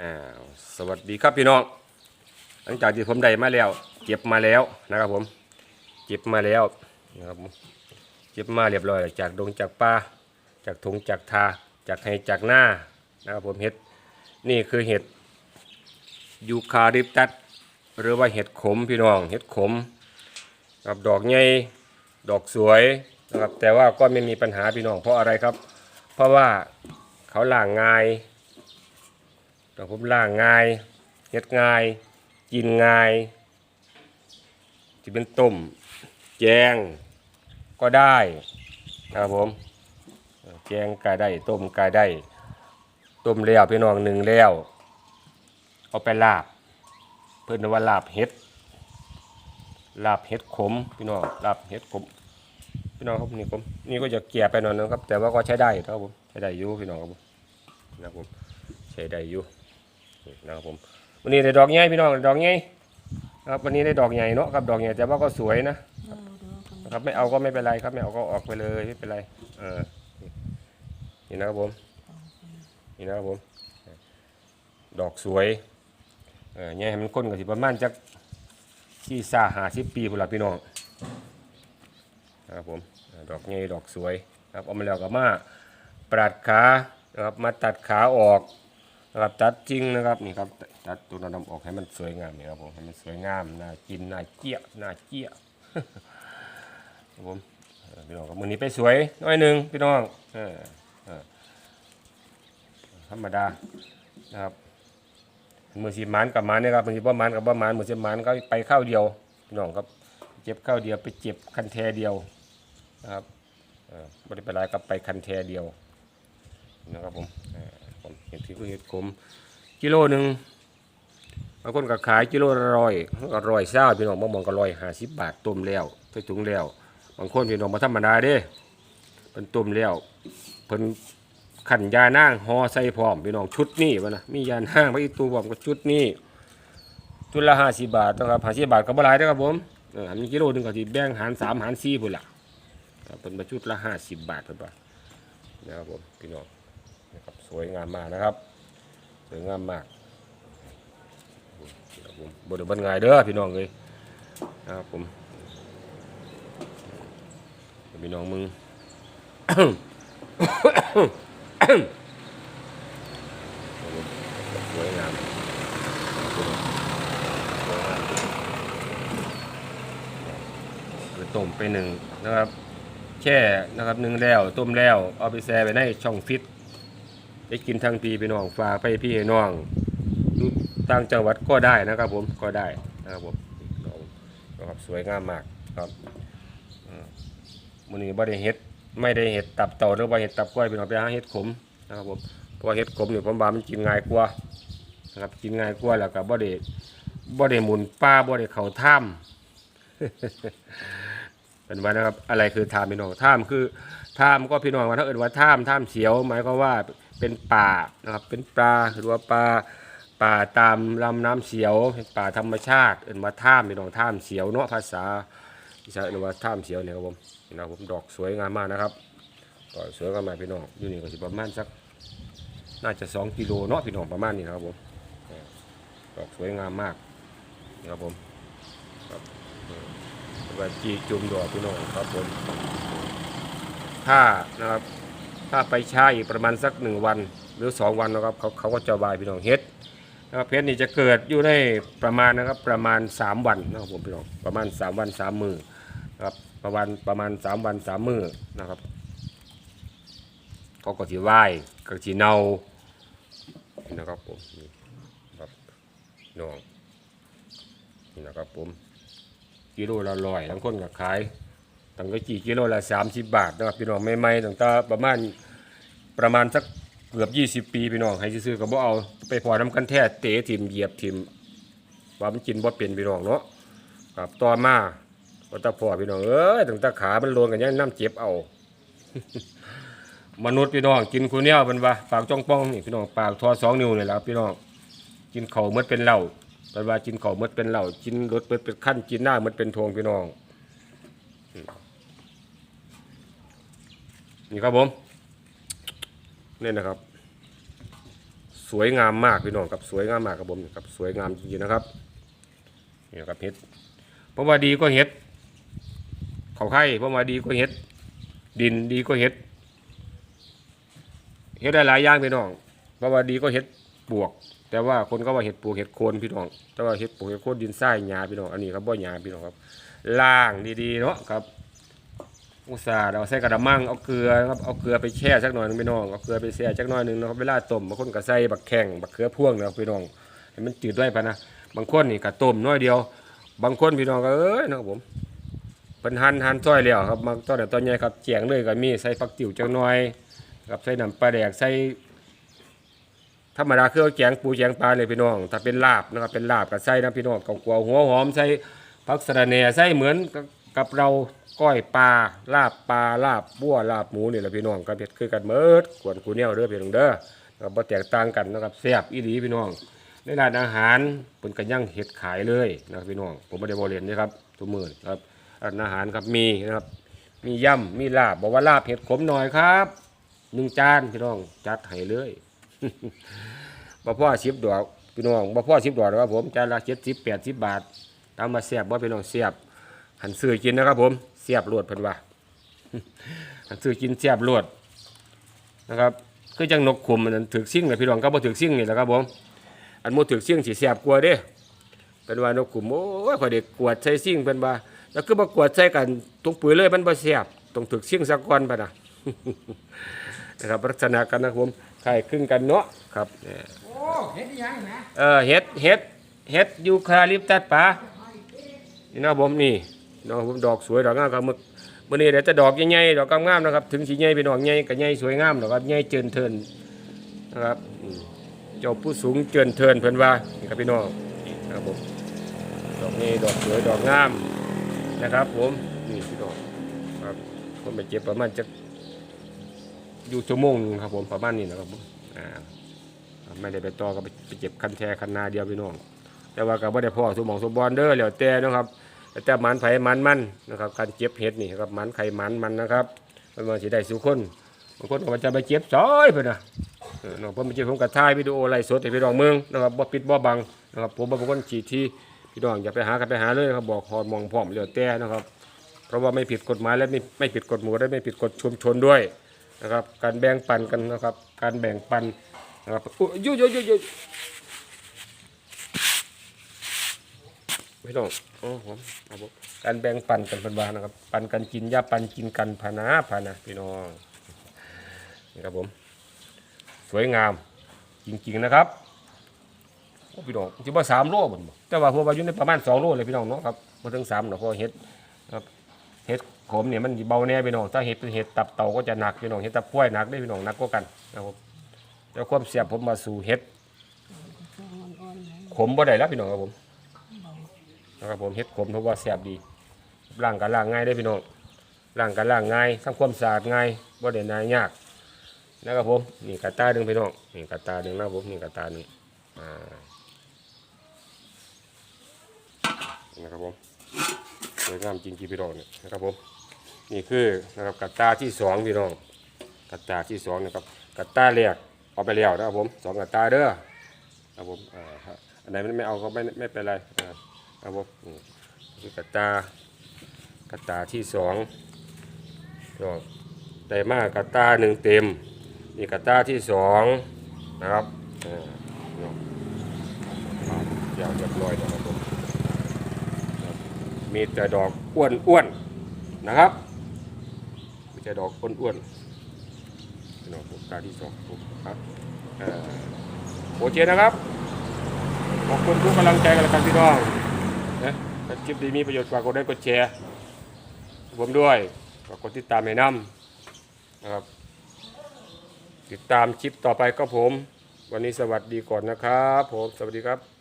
อ้าสวัสดีครับพี่น้อง หลังจากที่ผมได้มาแล้ว เก็บมาแล้วนะครับผม เก็บมาแล้วนะครับผมเก็บมาเรียบร้อยจากดงจากป่าจากถุงจากทาจากไฮจากหน้านะครับผมเห็ดนี่คือเห็ดยูคาริปตัสหรือว่าเห็ดขมพี่น้องเห็ดขมกับดอกใหญ่ดอกสวยนะครับแต่ว่าก็ไม่มีปัญหาพี่น้องเพราะอะไรครับ เพราะว่าเขาล่างง่าย แต่ผมล่างง่ายเฮ็ดง่ายกินง่ายที่เป็นต้มแจงก็ได้นะครับผมแจงก็ได้ต้มก็ได้ต้มแล้วพี่น้องหนึ่งแล้วเอาไปลาบ เพื่อนว่าลาบเห็ดลาบเห็ดขมพี่น้องลาบเห็ดขมพี่น้องครับนี่ผมนี่ก็จะเกลี่ยไปหน่อยนะครับ แต่ว่าก็ใช้ได้นะครับผมใช้ได้อยู่พี่น้องครับผมนะครับผมใช้ได้อยู่ นะครับผมวันนี้ได้ดอกใหญ่พี่น้องได้ดอกใหญ่นะครับวันนี้ได้ดอกใหญ่เนาะครับดอกใหญ่แต่ว่าก็สวยนะนะครับไม่เอาก็ไม่เป็นไรครับไม่เอาก็ออกไปเลยไม่เป็นไรเออนี่นะครับผมนี่นะครับผม ดอกสวยเออเนี่ยให้มันค้นกับสิประมาณจักที่ซาหาสิบปีพุ่นละพี่น้องนะครับผมเออดอกใหญ่ดอกสวยครับเอามาแล้วก็มาปราดขานะครับมาตัดขาออก นะครับตัดจริงนะครับนี่ครับตัดตัวดำออกให้มันสวยงามนี่ครับผมให้มันสวยงามน่ากินน่าเจี๊ยน่าเจี๊ยครับผมพี่น้องครับมือนี้ไปสวยน้อยหนึ่งพี่น้องเออธรรมดานะครับมือสีมันกับมันเนี่ยครับมือสีบ่มันกับบ่มันมือสีมันก็ไปเข้าวเดียวพี่น้องครับเจ็บเข้าวเดียวไปเจ็บคันแทเดียวนะครับไม่ได้ไปไรกับไปคันแทเดียวนะครับผมอ ห็ดที่เห็ดขมกิโลหนึ่งบางคนก็ขายกิโลละร้อยก็ร้อยเศร้าพี่น้องบางมองก็ร้อยห้าสิบบาทต้มแล้วใส่ถุงแล้ว บางคนพี่น้องมาธรรมดาเด้เป็นต้มแล้วเพิ่นขันยานั่งห่อใส่พร้อมพี่น้องชุดนี้วะนะมียานั่งไว้อีกตัวพร้อมกับชุดนี้ชุดละห้าสิบบาทนะครับห้าสิบบาทก็บ่หลายนะครับผมเอออันนี้กิโลหนึ่งก็สิแบ่งหารสามหารสี่พุ่นละเป็นมาชุดละห้าสิบบาทเพิ่นว่านะครับผมพี่น้อง สวยงามมากนะครับ สวยงามมากครับผมบไดบันง่ายเด้อพี่น้องเลยนะครับผมพี่น้องมึงสวยงามครับผมต้มไปหนึ่งนะครับ แช่นะครับหนึ่งแล้ว ต้มแล้ว เอาไปแช่ไปในช่องฟิต ได้กินทั้งปีพี่น้องฝากไปพี่น้องอยู่ต่างจังหวัดก็ได้นะครับ ผมก็ได้นะครับผมนะครับสวยงามมากครับมมื้อนี้บ่ได้เฮ็ดไม่ได้เฮ็ดตับเต่าหรือว่าเฮ็ดตับกล้วยพี่น้องไปหาเฮ็ดขมนะครับผมเพราะว่าเฮ็ดขมนี่ผมว่ามันกินง่ายกว่านะครับกินง่ายกว่าแล้วก็บ่ได้บ่ได้หมุนป้าบ่ได้เข้าถ้ำเป็นว่านะครับอะไรคือถ้ำพี่น้องถ้ำคือถ้ำก็พี่น้องว่าถ้าเอิ้นว่าถ้ำถ้ำเสียว หมายความว่า เป็นป่านะครับเป็นปลาหรือว่าปลาป่าตามลำน้ำเสียวเป็นป่าธรรมชาติเอินว่าถ้ำพี่น้องถ้ำเสียวเนาะภาษาอีสานเอิ้นว่าถ้ำเสียวเนี่ยครับผมนี่นะครับผมดอกสวยงามมากนะครับก็สวยงามมากพี่น้องอยู่นี่ก็สิประมาณสักน่าจะสองกิโลเนาะพี่น้องประมาณนี้นะครับผมดอกสวยงามมากนี่ครับผมครับว่าจีจุ่มดอกพี่น้องครับผมถ้านะครับ ถ้าไปช้าอีกประมาณสักหนึ่งวันหรือสองวันนะครับเขาเขาก็จะวายพี่น้องเฮ็ดนะครับเพชรนี่จะเกิดอยู่ในประมาณนะครับประมาณสามวันนะครับผมพี่น้องประมาณสามวันสามมือนะครับประมาณประมาณสามวันสามมือนะครับเขาก็สีไหวก็สีเนานะครับผมนี่ครับน้องนี่นะครับผมกิโลละร้อยทั้งคนก็ขาย ตั้งก็กี่กิโลละสามสิบบาทนะครับพี่น้องใหม่ๆตั้งแต่ประมาณประมาณสักเกือบยี่สิบปีพี่น้องให้ซื้อๆก็บ่เอาไปพอน้ำกันแท้เตะทิมเหยียบทิมว่ามันกินบ่เป็นพี่น้องเนาะครับต่อมาก็ตะพอพี่น้องเอ้ยตั้งแต่ขามันโลนกันยังน้ำเจ็บเอามนุษย์พี่น้องกินคูเนียเป็นว่าปากจ้องป้องนี่พี่น้องปากทอสองนิ้วนี่และครับพี่น้องกินเข่าวหมดเป็นเหล้าเป็นว่ากินเข้าวหมดเป็นเหล้ากินรถเป็นเป็นขั้นกินหน้าหมดเป็นทวงพี่น้อง นี่ครับผมนี่นะครับ สวยงามมากพี่น้องครับสวยงามมากครับผมครับสวยงามจริงๆนะครับนี่ครับเห็ดเพราะว่าดีก็เห็ดเขาไข่เพราะว่าดีก็เห็ด ดินดีก็เห็ดเห็ดได้หลายอย่างพี่น้องเพราะว่าดีก็เห็ดปวก แต่ว่าคนก็ว่าเห็ดปวกเห็ดโคนพี่น้อง แต่ว่าเห็ดปวกเห็ดโคนดินทรายหญ้าพี่น้องอันนี้ครับบ่หญ้าพี่น้องครับล่างดีๆเนาะครับ อุตส่าห์เราใส่กระมังเอาเกลือนะครับเอาเกลือไปแช่สักหน่อยหนึงพี่น้องเอาเกลือไปแช่สักหน่อยหนึงนะครับเวลาต้มบางคนก็ใส่บักแข้งบักเขือพ่วงนะครับพี่น้องให้มันจืดด้วยปะนะบางคนนี่ก็ต้มน้อยเดียว บางคนพี่น้องก็เอ้ยนะครับผมเป็นหั่นหั่นซอยแล้วครับบาตอนเดี๋ยวตอนใหญ่ครับแจงเลยก็มีใส่ผักติ๋วจังหน่อยกับใส่น้ำปลาแดกใส่ธรรมดาคือเอาแกงปูแกงปลาเลยพี่น้อง ถ้าเป็นลาบนะครับเป็นลาบก็ใส่นะพี่น้องกับกัวหัวหอมใส่ผักสะระแหน่ใส่เหมือน กับเราก้อยปลาลาบปลาลาบบัวลาบหมูนี่แหละพี่น้องก็เผ็ดคือกันเมิดกวนกูเนี่ยเด้อพี่น้องเด้อนะครับบ่แตกต่างกันนะครับแซ่บอีหลีพี่น้องในร้านอาหารเพิ่นก็ย่างเห็ดขายเลยนะครับพี่น้องผมไม่ได้บริเรียนนะครับทุกมือครับร้านอาหารครับมีนะครับ มีย่ำมีลาบบอกว่าลาบเห็ดขมหน่อยครับหนึ่งจานพี่น้องจัดให้เลยบ่พ่อชิบดอกพี่น้องบ่พ่อชิบดอกนะครับผมจานละเจ็ดสิบแปดสิบบาทตามมาเสียบบ่พี่น้องเสียบ หันซื้อกินนะครับผมเสียบรวดเพิ่นว่าหันซื้อกินเสียบรวดนะครับคือจังนกขุมมันนถือซิ่งเลยพี่น้องก็บ่ถือซิ่งนี่แหละครับผมอันหมูถึกเสี่ยงสีแสบกลัวาเด้เป็นว่านกขุมโอ้ยพอเด็กกวดใส่ซิ่งเป็นว่าแล้วก็มากวดใส่กันตรงปุ๋ยเลยมันบ่แสบต้องถึกเสี่ยงสักก่อนปะนะนะครับลักษณะกันนะครับผมคล้ายคลึงกันเนาะครับเนี่ยโอ้เห็นอีหยังนะเออเฮ็ดเฮ็ดเฮ็ดยูคาลิปตัสป่านี่นะครับผมนี่ น้องผมดอกสวยดอกงามครับมึกมื้อนี้เดี๋ยวจะดอกใหญ่ๆดอกงามๆนะครับ ถึงสิใหญ่เป็นดอกใหญ่ก็ใหญ่สวยงามดอกครับใหญ่เจินเทินนะครับเจ้าผู้สูงเจินเทินเพิ่นว่านี่ครับพี่น้องนะครับผมดอกนี้ดอกสวยดอกงามนะครับ ผมนี่พี่น้องครับคนไปเจ็บประมาณจะอยู่ชั่วโมงนึงครับผมประมาณนี้นะครับผมอ่าไม่ได้ไปต่อก็ไปเจ็บคันแทคันนาเดียวพี่น้องแต่ว่าก็บ่ได้พ่อสมองสมบอลเด้อแล้วแต่นะครับ แต่มันไผหมันมันนะครับการเจ็บเห็ดนี่ครับมันไข่มันมันนะครับมันว่าสิได้สุคนบางคนก็ว่าจะไปเจ็บซอยเพิ่นนะเน้องผมไปเจอผมกับถ่ายวิดีโอไลฟ์สดให้พี่น้องเมืองนะครับบ่ปิดบ่บังนะครับผมบ่เป็นคนฉีดที่พี่น้องอย่าไปหากันไปหาเลยนะครับบอกฮอดมองพร้อมเหลือแต่นะครับ เพราะว่าไม่ผิดกฎหมายและไม่ไม่ผิดกฎหมู่และไม่ผิดกฎชุมชนด้วยนะครับ การแบ่งปันกันนะครับ การแบ่งปันนะครับอุ๊ยยุยยุยยุยยุย พี่น้องโอ้ผมครับผมการแบ่งปันกันเป็นวานะครับ ปันกันกินย่าปันกินกันพานาพานะพี่น้องนี่ครับผม สวยงามจริงๆนะครับพี่น้องจิบ่าสามโลบ่นบ่แต่ว่าพวกว่าอยู่ในประมาณสองโลเลยพี่น้องเนาะครับบ่ถึงสามเนาะเพราะเห็ดครับเห็ดขมเนี่ยมันเบาแน่พี่น้องถ้าเห็ดเป็นเห็ดตับเต่าก็จะหนักพี่น้องเห็ดตับกล้วยหนักได้พี่น้องหนักกว่ากันนะครับแต่ความเสียบผมมาสู่เห็ดขมบ่ได้แล้วพี่น้องครับผม นะครับผมเห็ดขมเพราะว่าแซ่บดีล้างกันล้างง่ายได้พี่น้องล้างกันล้างง่ายทำความสะอาดง่ายบ่ได้นายยากนะครับผมนี่กระตาหนึ่งพี่น้องนี่กระตาหนึ่งนะครับผมนี่กระตาหนึ่งอ่านะครับผมสวยงามจริงๆพี่น้องเนี่ยนะครับผมนี่คือนะครับกระตาที่สองพี่น้องกระตาที่สองนะครับกระตาแรกเอาไปแล้วนะครับผมสองกระตาเด้อครับผมอ่าอันไหนไม่เอาก็ไม่ไม่เป็นไรอ่า ครับผมอืมคือกระตากระตาที่สองก็ได้มากกระตาหนึ่งเต็มนี่กระต้าที่สองนะครับออเนาะยาวเรียบร้อยแล้วครับผมมีแต่ดอกอ้วนอ้วนนะครับมีแต่ดอกอ้วนอ้วนๆพี่น้องผมตาที่สองครับโอเคนะครับขอบคุณทุกกำลังใจกันแล้วกันพี่น้อง นะถ้าคลิปดีมีประโยชน์ฝากกดไลค์กดแชร์ผมด้วยฝากกดติดตามให้น้ำนะครับ ติดตามคลิปต่อไปก็ผม วันนี้สวัสดีก่อนนะครับ ผมสวัสดีครับ